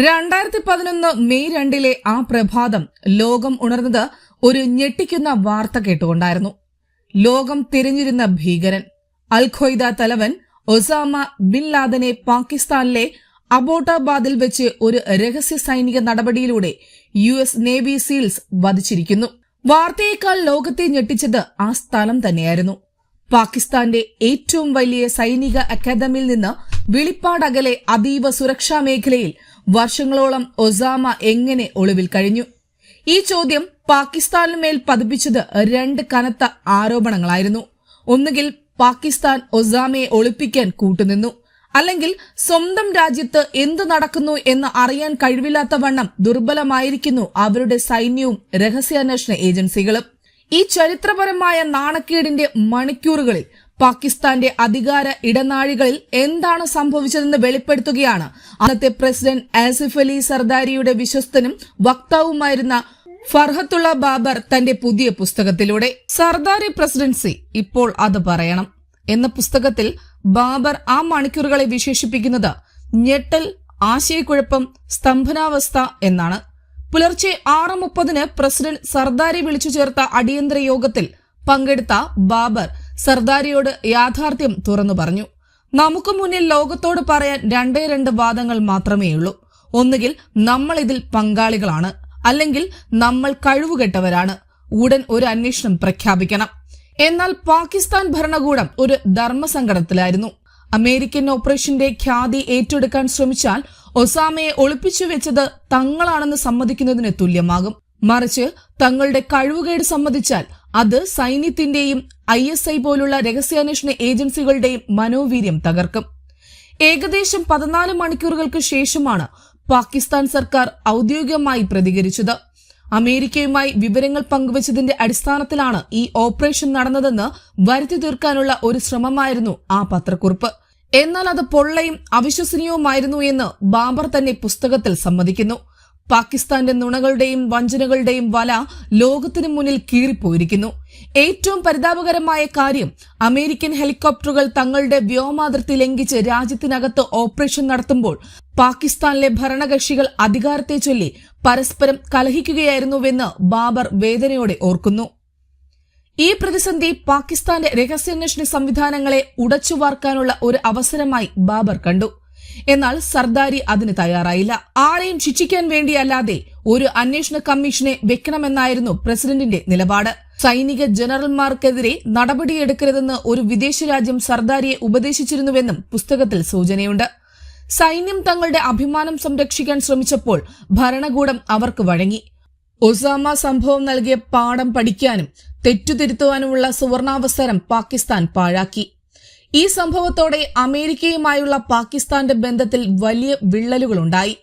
രണ്ടായിരത്തി പതിനൊന്ന് മെയ് രണ്ടിലെ ആ പ്രഭാതം ലോകം ഉണർന്നത് ഒരു ഞെട്ടിക്കുന്ന വാർത്ത കേട്ടുകൊണ്ടായിരുന്നു. ലോകം തിരഞ്ഞിരുന്ന ഭീകരൻ അൽ ഖ്വയ്ദ തലവൻ ഒസാമ ബിൻ ലാദനെ പാകിസ്ഥാനിലെ അബോട്ടാബാദിൽ വെച്ച് ഒരു രഹസ്യ സൈനിക നടപടിയിലൂടെ യു എസ് നേവി സീൽസ് വധിച്ചിരിക്കുന്നു. വാർത്തയേക്കാൾ ലോകത്തെ ഞെട്ടിച്ചത് ആ സ്ഥലം തന്നെയായിരുന്നു. പാകിസ്ഥാന്റെ ഏറ്റവും വലിയ സൈനിക അക്കാദമിയിൽ നിന്ന് വിളിപ്പാടകലെ അതീവ സുരക്ഷാ മേഖലയിൽ വർഷങ്ങളോളം ഒസാമ എങ്ങനെ ഒളിവിൽ കഴിഞ്ഞു? ഈ ചോദ്യം പാകിസ്ഥാനുമേൽ പതിപ്പിച്ചത് രണ്ട് കനത്ത ആരോപണങ്ങളായിരുന്നു. ഒന്നുകിൽ പാകിസ്ഥാൻ ഒസാമയെ ഒളിപ്പിക്കാൻ കൂട്ടുനിന്നു അല്ലെങ്കിൽ സ്വന്തം രാജ്യത്ത് എന്തു നടക്കുന്നു എന്ന് അറിയാൻ കഴിവില്ലാത്ത വണ്ണം ദുർബലമായിരിക്കുന്നു അവരുടെ സൈന്യവും രഹസ്യാന്വേഷണ ഏജൻസികളും. ഈ ചരിത്രപരമായ നാണക്കേടിന്റെ മണിക്കൂറുകളിൽ പാകിസ്ഥാന്റെ അധികാര ഇടനാഴികളിൽ എന്താണ് സംഭവിച്ചതെന്ന് വെളിപ്പെടുത്തുകയാണ്. അന്നത്തെ പ്രസിഡന്റ് ആസിഫ് അലി സർദാരിയുടെ വിശ്വസ്തനും വക്താവുമായിരുന്ന ഫർഹത്തുള്ള ബാബർ തന്റെ പുതിയ പുസ്തകത്തിലൂടെ. സർദാരി പ്രസിഡൻസി ഇപ്പോൾ അത് പറയണം. എന്ന പുസ്തകത്തിൽ ബാബർ ആ മണിക്കൂറുകളെ വിശേഷിപ്പിക്കുന്നത് ഞെട്ടൽ ആശയക്കുഴപ്പം സ്തംഭനാവസ്ഥ എന്നാണ്. പുലർച്ചെ ആറ് മുപ്പതിന് പ്രസിഡന്റ് സർദാരി വിളിച്ചു ചേർത്ത അടിയന്തര യോഗത്തിൽ പങ്കെടുത്ത ബാബർ സർദാരിയോട് യാഥാർത്ഥ്യം തുറന്നു പറഞ്ഞു. നമുക്ക് മുന്നിൽ ലോകത്തോട് പറയാൻ രണ്ടേ രണ്ട് വാദങ്ങൾ മാത്രമേയുള്ളൂ. ഒന്നുകിൽ നമ്മൾ ഇതിൽ പങ്കാളികളാണ് അല്ലെങ്കിൽ നമ്മൾ കഴിവുകെട്ടവരാണ്. ഉടൻ ഒരു അന്വേഷണം പ്രഖ്യാപിക്കണം. എന്നാൽ പാകിസ്ഥാൻ ഭരണകൂടം ഒരു ധർമ്മസങ്കടത്തിലായിരുന്നു. അമേരിക്കൻ ഓപ്പറേഷന്റെ ഖ്യാതി ഏറ്റെടുക്കാൻ ശ്രമിച്ചാൽ ഒസാമയെ ഒളിപ്പിച്ചു വെച്ചത് തങ്ങളാണെന്ന് സമ്മതിക്കുന്നതിന് തുല്യമാകും. മറിച്ച് തങ്ങളുടെ കഴിവുകേട് സമ്മതിച്ചാൽ അത് സൈന്യത്തിന്റെയും ഐ എസ് ഐ പോലുള്ള രഹസ്യാന്വേഷണ ഏജൻസികളുടെയും മനോവീര്യം തകർക്കും. ഏകദേശം പതിനാല് മണിക്കൂറുകൾക്ക് ശേഷമാണ് പാകിസ്ഥാൻ സർക്കാർ ഔദ്യോഗികമായി പ്രതികരിച്ചത്. അമേരിക്കയുമായി വിവരങ്ങൾ പങ്കുവച്ചതിന്റെ അടിസ്ഥാനത്തിലാണ് ഈ ഓപ്പറേഷൻ നടന്നതെന്ന് വരുത്തി തീർക്കാനുള്ള ഒരു ശ്രമമായിരുന്നു ആ പത്രക്കുറിപ്പ്. എന്നാൽ അത് പൊള്ളയും അവിശ്വസനീയവുമായിരുന്നു എന്ന് ബാബർ തന്നെ പുസ്തകത്തിൽ സമ്മതിക്കുന്നു. പാകിസ്ഥാന്റെ നുണകളുടെയും വഞ്ചനകളുടെയും വല ലോകത്തിനു മുന്നിൽ കീറിപ്പോയിരിക്കുന്നു. ഏറ്റവും പരിതാപകരമായ കാര്യം അമേരിക്കൻ ഹെലികോപ്റ്ററുകൾ തങ്ങളുടെ വ്യോമാതിർത്തി ലംഘിച്ച് രാജ്യത്തിനകത്ത് ഓപ്പറേഷൻ നടത്തുമ്പോൾ പാകിസ്ഥാനിലെ ഭരണകക്ഷികൾ അധികാരത്തെ ചൊല്ലി പരസ്പരം കലഹിക്കുകയായിരുന്നുവെന്ന് ബാബർ വേദനയോടെ ഓർക്കുന്നു. ഈ പ്രതിസന്ധി പാകിസ്ഥാന്റെ രഹസ്യാന്വേഷണ സംവിധാനങ്ങളെ ഉടച്ചുവാർക്കാനുള്ള ഒരു അവസരമായി ബാബർ കണ്ടു. എന്നാൽ സർദാരി അതിന് തയ്യാറായില്ല. ആരെയും ശിക്ഷിക്കാൻ വേണ്ടിയല്ലാതെ ഒരു അന്വേഷണ കമ്മീഷനെ വെക്കണമെന്നായിരുന്നു പ്രസിഡന്റിന്റെ നിലപാട്. സൈനിക ജനറൽമാർക്കെതിരെ നടപടിയെടുക്കരുതെന്ന് ഒരു വിദേശ രാജ്യം സർദാരിയെ ഉപദേശിച്ചിരുന്നുവെന്നും പുസ്തകത്തിൽ സൂചനയുണ്ട്. സൈന്യം തങ്ങളുടെ അഭിമാനം സംരക്ഷിക്കാൻ ശ്രമിച്ചപ്പോൾ ഭരണകൂടം അവർക്ക് വഴങ്ങി. ഒസാമ സംഭവം നൽകിയ പാഠം പഠിക്കാനും തെറ്റുതിരുത്തുവാനുമുള്ള സുവർണാവസരം പാകിസ്ഥാൻ പാഴാക്കി. ഈ സംഭവത്തോടെ അമേരിക്കയുമായുള്ള പാകിസ്ഥാന്റെ ബന്ധത്തിൽ വലിയ വിള്ളലുകളുണ്ടായി.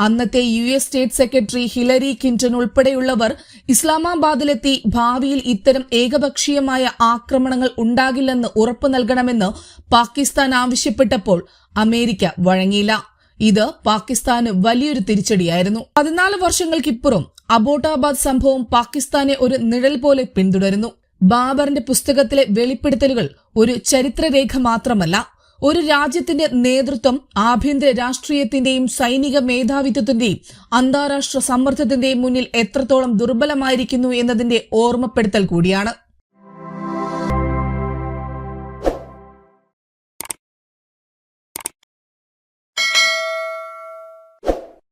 അന്നത്തെ U S state secretary Hillary Clinton ഉൾപ്പെടെയുള്ളവർ ഇസ്ലാമാബാദിലെത്തി ഭാവിയിൽ ഇത്തരം ഏകപക്ഷീയമായ ആക്രമണങ്ങൾ ഉണ്ടാകില്ലെന്ന് ഉറപ്പു നൽകണമെന്ന് പാകിസ്ഥാൻ ആവശ്യപ്പെട്ടപ്പോൾ അമേരിക്ക വഴങ്ങിയില്ല. ഇത് പാകിസ്ഥാന് വലിയൊരു തിരിച്ചടിയായിരുന്നു. പതിനാല് വർഷങ്ങൾക്കിപ്പുറം അബോട്ടാബാദ് സംഭവം പാകിസ്ഥാനെ ഒരു നിഴൽ പോലെ പിന്തുടരുന്നു. ബാബറിന്റെ പുസ്തകത്തിലെ വെളിപ്പെടുത്തലുകൾ ഒരു ചരിത്രരേഖ മാത്രമല്ല ഒരു രാജ്യത്തിന്റെ നേതൃത്വം ആഭ്യന്തര രാഷ്ട്രീയത്തിന്റെയും സൈനിക മേധാവിത്വത്തിന്റെയും അന്താരാഷ്ട്ര സമ്മർദ്ദത്തിന്റെയും മുന്നിൽ എത്രത്തോളം ദുർബലമായിരിക്കുന്നു എന്നതിന്റെ ഓർമ്മപ്പെടുത്തൽ കൂടിയാണ്.